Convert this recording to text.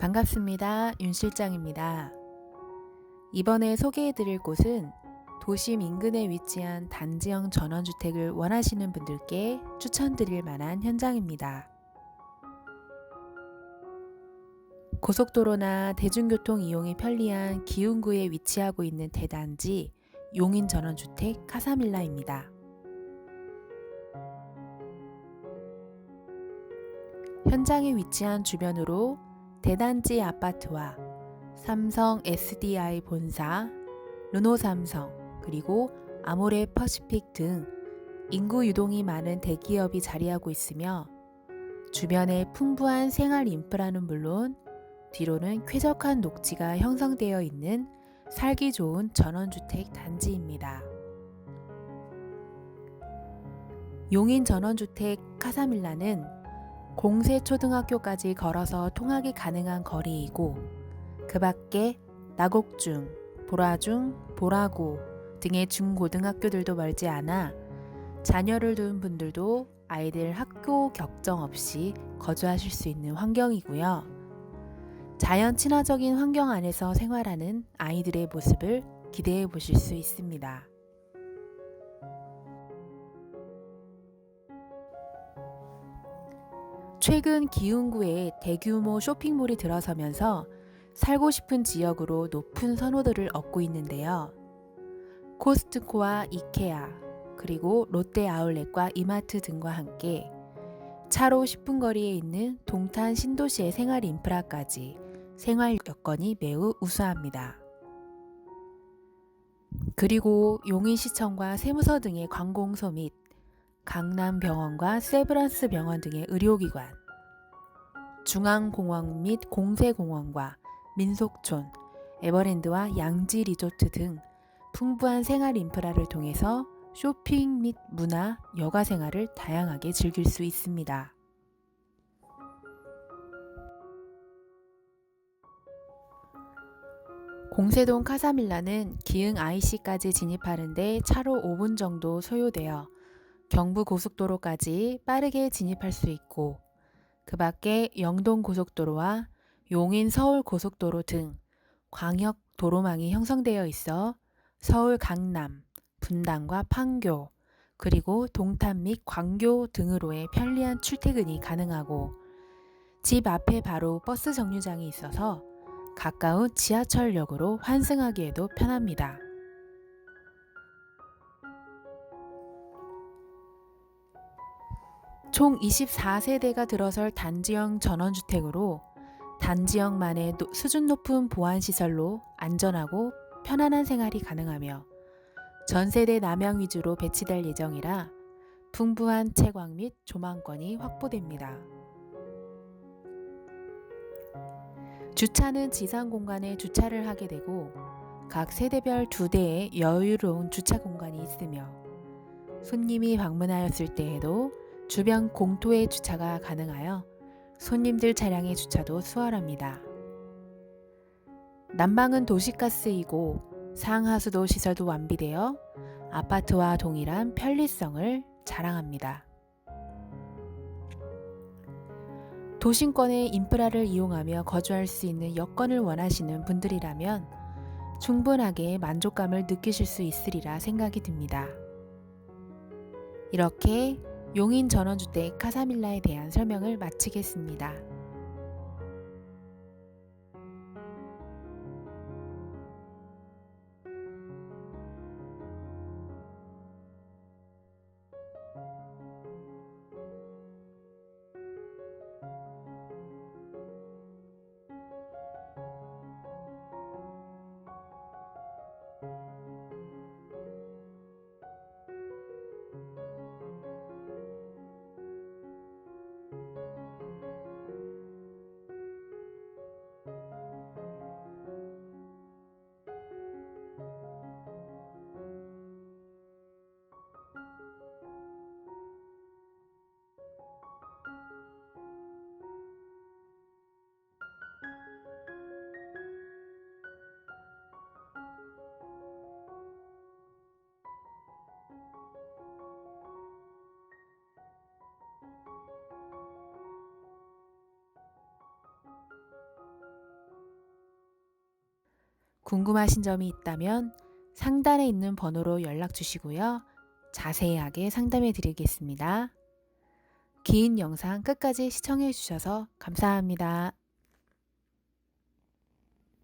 반갑습니다. 윤 실장입니다. 이번에 소개해 드릴 곳은 도심 인근에 위치한 단지형 전원주택을 원하시는 분들께 추천드릴 만한 현장입니다. 고속도로나 대중교통 이용이 편리한 기흥구에 위치하고 있는 대단지 용인 전원주택 카사밀라입니다. 현장에 위치한 주변으로 대단지 아파트와 삼성 SDI 본사, 르노 삼성, 그리고 아모레 퍼시픽 등 인구 유동이 많은 대기업이 자리하고 있으며 주변에 풍부한 생활 인프라는 물론 뒤로는 쾌적한 녹지가 형성되어 있는 살기 좋은 전원주택 단지입니다. 용인 전원주택 카사밀라는 공세 초등학교까지 걸어서 통학이 가능한 거리이고 그 밖에 나곡중, 보라중, 보라고 등의 중고등학교들도 멀지 않아 자녀를 둔 분들도 아이들 학교 격정 없이 거주하실 수 있는 환경이고요. 자연 친화적인 환경 안에서 생활하는 아이들의 모습을 기대해 보실 수 있습니다. 최근 기흥구에 대규모 쇼핑몰이 들어서면서 살고 싶은 지역으로 높은 선호도를 얻고 있는데요. 코스트코와 이케아, 그리고 롯데 아울렛과 이마트 등과 함께 차로 10분 거리에 있는 동탄 신도시의 생활 인프라까지 생활 여건이 매우 우수합니다. 그리고 용인시청과 세무서 등의 관공서 및 강남병원과 세브란스 병원 등의 의료기관, 중앙공원 및 공세공원과 민속촌, 에버랜드와 양지 리조트 등 풍부한 생활 인프라를 통해서 쇼핑 및 문화, 여가 생활을 다양하게 즐길 수 있습니다. 공세동 카사밀라는 기흥 IC까지 진입하는데 차로 5분 정도 소요되어 경부 고속도로까지 빠르게 진입할 수 있고 그 밖에 영동 고속도로와 용인 서울 고속도로 등 광역 도로망이 형성되어 있어 서울 강남, 분당과 판교, 그리고 동탄 및 광교 등으로의 편리한 출퇴근이 가능하고 집 앞에 바로 버스 정류장이 있어서 가까운 지하철역으로 환승하기에도 편합니다. 총 24세대가 들어설 단지형 전원주택으로 단지형만의 수준 높은 보안시설로 안전하고 편안한 생활이 가능하며 전세대 남양 위주로 배치될 예정이라 풍부한 채광 및 조망권이 확보됩니다. 주차는 지상 공간에 주차를 하게 되고 각 세대별 두 대의 여유로운 주차 공간이 있으며 손님이 방문하였을 때에도 주변 공토의 주차가 가능하여 손님들 차량의 주차도 수월합니다. 난방은 도시가스이고 상하수도 시설도 완비되어 아파트와 동일한 편리성을 자랑합니다. 도심권의 인프라를 이용하며 거주할 수 있는 여건을 원하시는 분들이라면 충분하게 만족감을 느끼실 수 있으리라 생각이 듭니다. 이렇게 용인 전원주택 카사밀라에 대한 설명을 마치겠습니다. 궁금하신 점이 있다면 상단에 있는 번호로 연락 주시고요. 자세하게 상담해 드리겠습니다. 긴 영상 끝까지 시청해 주셔서 감사합니다.